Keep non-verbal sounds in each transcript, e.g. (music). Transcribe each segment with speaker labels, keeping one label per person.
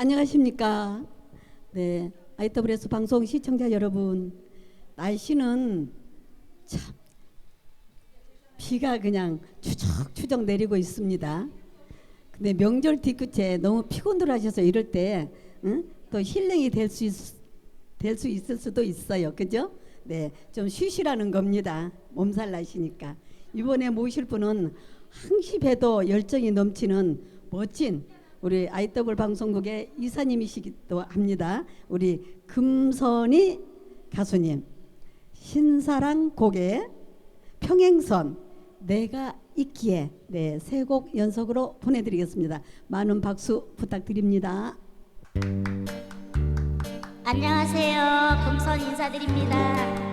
Speaker 1: 안녕하십니까? 네, IWS 방송 시청자 여러분, 날씨는 참 비가 그냥 추적추적 내리고 있습니다. 근데 명절 뒤끝에 너무 피곤들 하셔서 이럴 때, 응? 또 힐링이 될수 있, 될수 있을 수도 있어요. 그죠? 네, 좀 쉬시라는 겁니다. 몸살 나시니까. 이번에 모실 분은 항시 배도 열정이 넘치는 멋진 우리 IW 방송국의 이사님이시기도 합니다. 우리 금선이 가수님, 신사랑 곡의 평행선 내가 있기에 네, 세 곡 연속으로 보내드리겠습니다. 많은 박수 부탁드립니다.
Speaker 2: 안녕하세요. 금선 인사드립니다.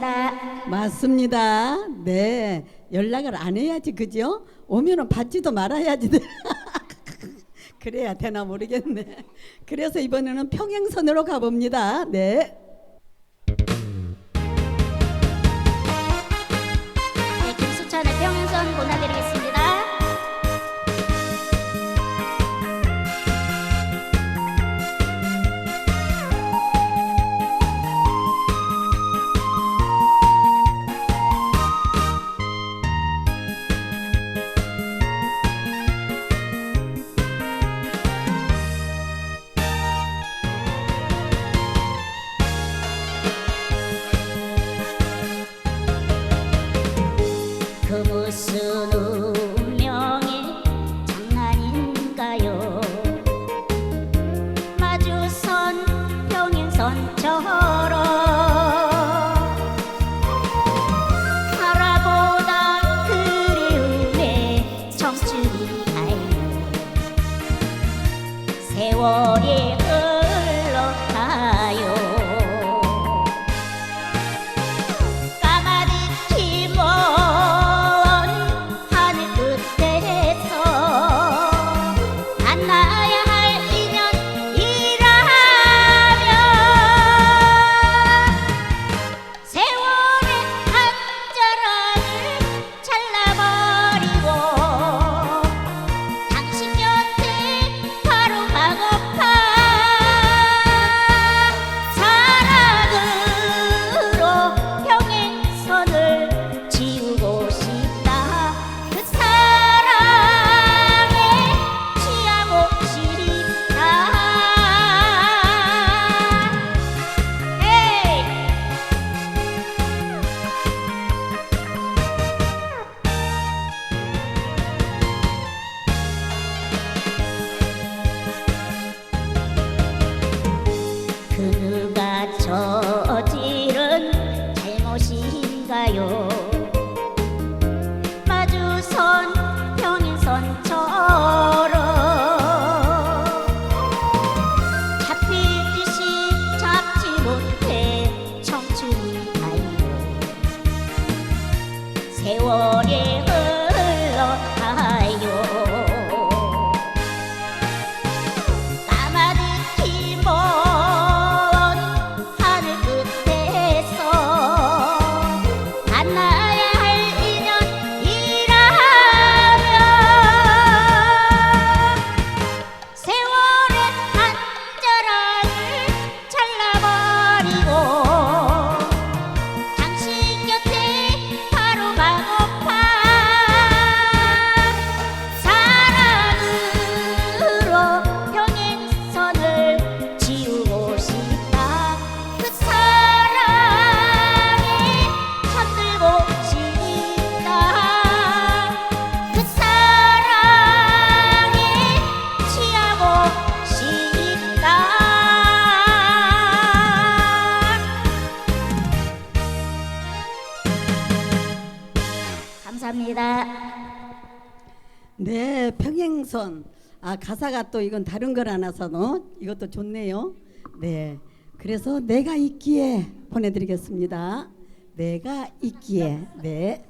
Speaker 2: 감사합니다.
Speaker 1: 맞습니다. 네, 연락을 안 해야지 그죠? 오면은 받지도 말아야지. (laughs) 그래야 되나 모르겠네. 그래서 이번에는 평행선으로 가봅니다. 네.
Speaker 2: 네, 김수찬의 평행선 보내드리겠습니다.
Speaker 3: 감사합니다.
Speaker 2: 네, 평행선. 아, 가사가 또 이건 다른 걸 하나서 너 이것도 좋네요. 네. 그래서 내가 있기에 보내드리겠습니다. 내가 있기에. 네.